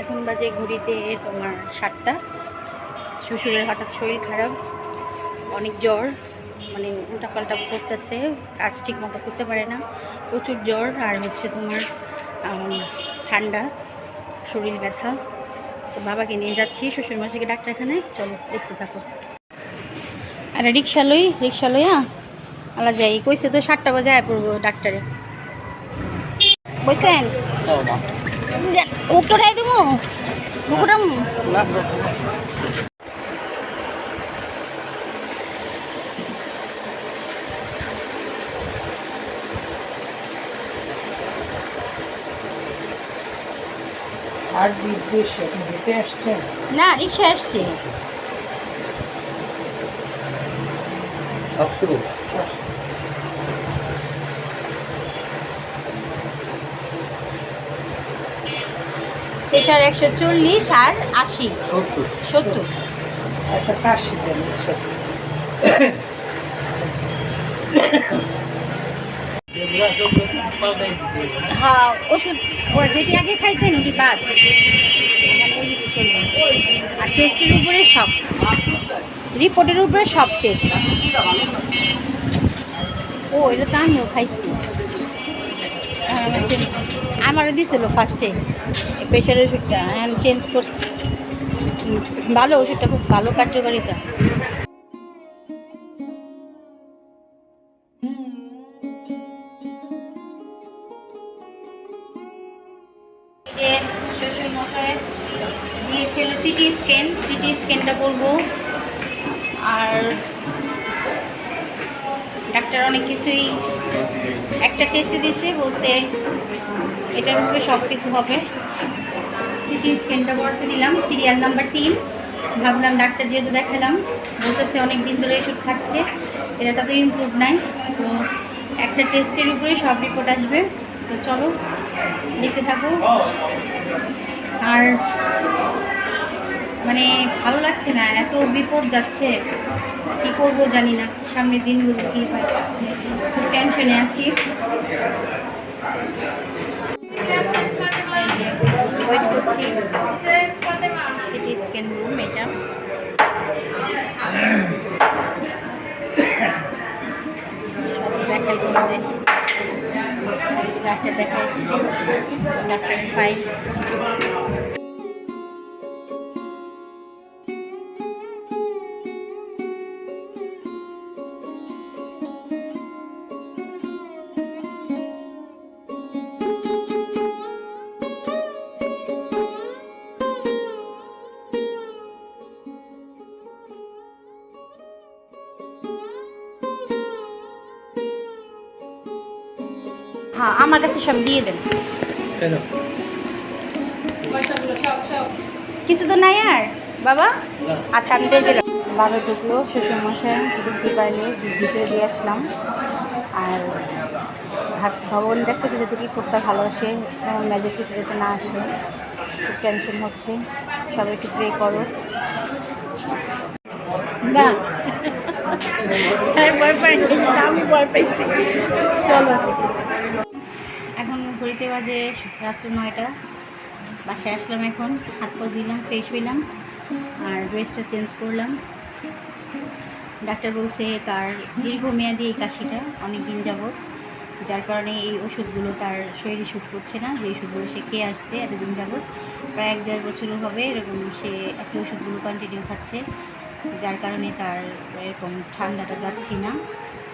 এখন বাজে ঘড়িতে তোমার সাতটা। শ্বশুরের হঠাৎ শরীর খারাপ অনেক জ্বর মানে উল্টা উল্টাপাল্টা করতেছে কাজ ঠিক মতো করতে পারে না। প্রচুর জ্বর আর হচ্ছে তোমার ঠান্ডা শরীর ব্যথা। তো বাবাকে নিয়ে যাচ্ছি শ্বশুর মাসিকে ডাক্তারখানায়। চলো দেখতে থাকো। আরে রিক্সা লই রিক্সা লইয়া? আলা যাই কইছে তো সাতটা বাজে আয় পড়ব ডাক্তারে। বুঝছেন উত্তরাই দেবো আর বিদ্বেষ হেঁটে আসছেন না রিক্সা আসছে। শাস্ত্রু। প্রেশার একশো চল্লিশ আর আশি। সত্তর। আচ্ছা। হ্যাঁ ওষুধ যেটি আগে খাইতেন ওটি বাদ। আর টেস্টের উপরে সব। রিপোর্টের উপরে সব টেস্ট ও এটা তো আমিও খাইছি। আমারও দিছিল ফার্স্টে প্রেশার ওষুধটা আমি চেঞ্জ করছি। ভালো ওষুধটা, খুব ভালো কার্যকারিতা। শ্বশুর মশাই দিয়েছিল সিটি স্ক্যান সিটি স্ক্যানটা করব। আর ডাক্তার অনেক কিছুই একটা টেস্টে দিয়েছে বলছে এটার উপরে সব কিছু হবে সিটি স্ক্যানটা করতে দিলাম সিরিয়াল নাম্বার তিন। ভাবলাম ডাক্তার যেহেতু দেখালাম, বলতেছে অনেক দিন ধরে ওষুধ খাচ্ছে এটা তাতে ইমপ্রুভ নাই। তো একটা টেস্টের উপরে সব রিপোর্ট আসবে। তো চলো, দেখতে থাকো। আর মানে ভালো লাগছে না, এত বিপদ যাচ্ছে। কি করব জানি না, সামনের দিনগুলো কি হয়। টেনশনে আছি। ওয়েট করছি। সিটি স্ক্যান রুম এটা। ডাক্তার দেখা এসেছি। ডাক্তার ফাইল হ্যাঁ আমার কাছে সব দিয়ে দেন। কিছু তো নাই আর। বাবা? না। আচ্ছা আমি দিয়ে দিলাম। বাবা ঢুকলো শ্বশুর মশাই ঢুকতে পারলে ভিতরে দিয়ে আসলাম। আর ভাত ভবন দেখতেছে যাতে খুবটা ভালো আসে মেজর কিছু যাতে না আসে খুব টেনশন হচ্ছে। সবাই একটু প্রে করো। না। আমি ভয় পাইছি। চলো। ঘড়িতে বাজে রাত্র নয়টা। বাসায় আসলাম এখন, হাত পা দিলাম ফ্রেশ হইলাম, আর ড্রেসটা চেঞ্জ করলাম। ডাক্তার বলছে তার দীর্ঘমেয়াদী এই কাশিটা অনেক দিন যাবৎ, যার কারণে এই ওষুধগুলো তার শরীরে শ্যুট করছে না, যে ওষুধগুলো সে খেয়ে আসছে এতদিন যাবৎ। প্রায় এক দেড় বছরও হবে এরকম সে একই ওষুধগুলো কন্টিনিউ খাচ্ছে, যার কারণে তার এরকম ঠান্ডাটা যাচ্ছে না।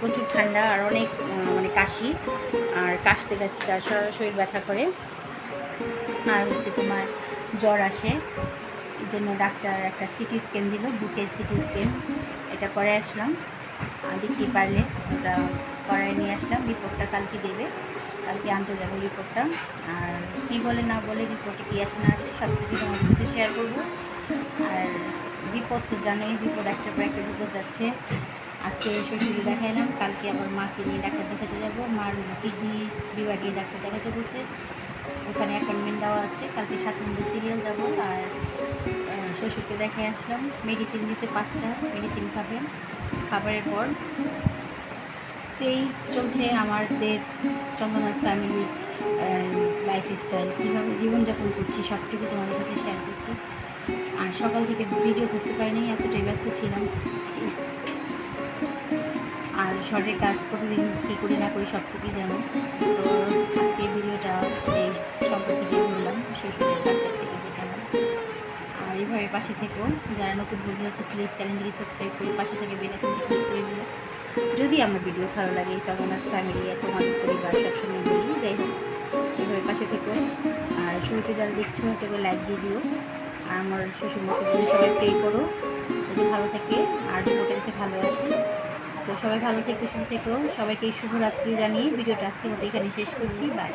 প্রচুর ঠান্ডা আর অনেক মানে কাশি। আর কাশতে কাশতে তার শরীর ব্যথা করে। আর হচ্ছে তোমার জ্বর আসে। এই জন্য ডাক্তার একটা সিটি স্ক্যান দিল, বুকের সিটি স্ক্যান। এটা করে আসলাম। দেখতে পারলে, ওটা করায় নিয়ে আসলাম। রিপোর্টটা কালকে দেবে। কালকে আনতে যাব রিপোর্টটা। আর কী বলে না বলে রিপোর্টে কী আসে না আসে, সব কিছু তোমার সাথে শেয়ার করব। আর বিপদ তো জানোই বিপদ একটার পর একটা বিপদ যাচ্ছে। আজকে শ্বশুরে দেখাইলাম কালকে আবার মাকে নিয়ে ডাক্তার দেখাতে যাব, মার কিডনি বিভাগে ডাক্তার দেখাতে বলছে। ওখানে অ্যাপয়েন্টমেন্ট দেওয়া আছে, কালকে সাত নম্বর সিরিয়াল যাব আর শ্বশুরকে দেখে আসলাম। মেডিসিন দিছে পাঁচটা মেডিসিন খাবে। খাবারের পর এই চলছে আমাদের চন্দনাস ফ্যামিলির লাইফ স্টাইল কীভাবে জীবনযাপন করছি, সবটুকু তোমাদের সাথে শেয়ার করছি। আর সকাল থেকে ভিডিও করতে পারিনি, এতটাই ব্যস্ত ছিলাম। আর শর্টের কাজ প্রতিদিন কী করি না করি সব কিছুই জানো। তো আজকে ভিডিওটা এই সম্পর্কে দিয়ে বললাম ডাক্তার থেকে আর এইভাবে পাশে থেকেও যারা নতুন বন্ধু আছে প্লিজ চ্যানেলটিকে সাবস্ক্রাইব করে পাশে থেকে বেলাইকনটি ক্লিক করে যদি আমার ভিডিও ভালো লাগে চন্দনাস ফ্যামিলি আর তোমাদের পরিবার, সবসময় বলি, যাই হোক এইভাবে পাশে থেকো। আর শুরুতে যারা দেখছ একটা করে লাইক দিয়ে দিও। আর আমার শ্বশুর মশুর সবাই প্রে করো। যদি ভালো থাকে আর রিপোর্টে দেখে ভালো আসে তো সবাই ভালো থেকে, সুস্থ থেকো। সবাইকে শুভরাত্রি জানিয়ে ভিডিওটা আজকের মতো এখানে শেষ করছি। বাই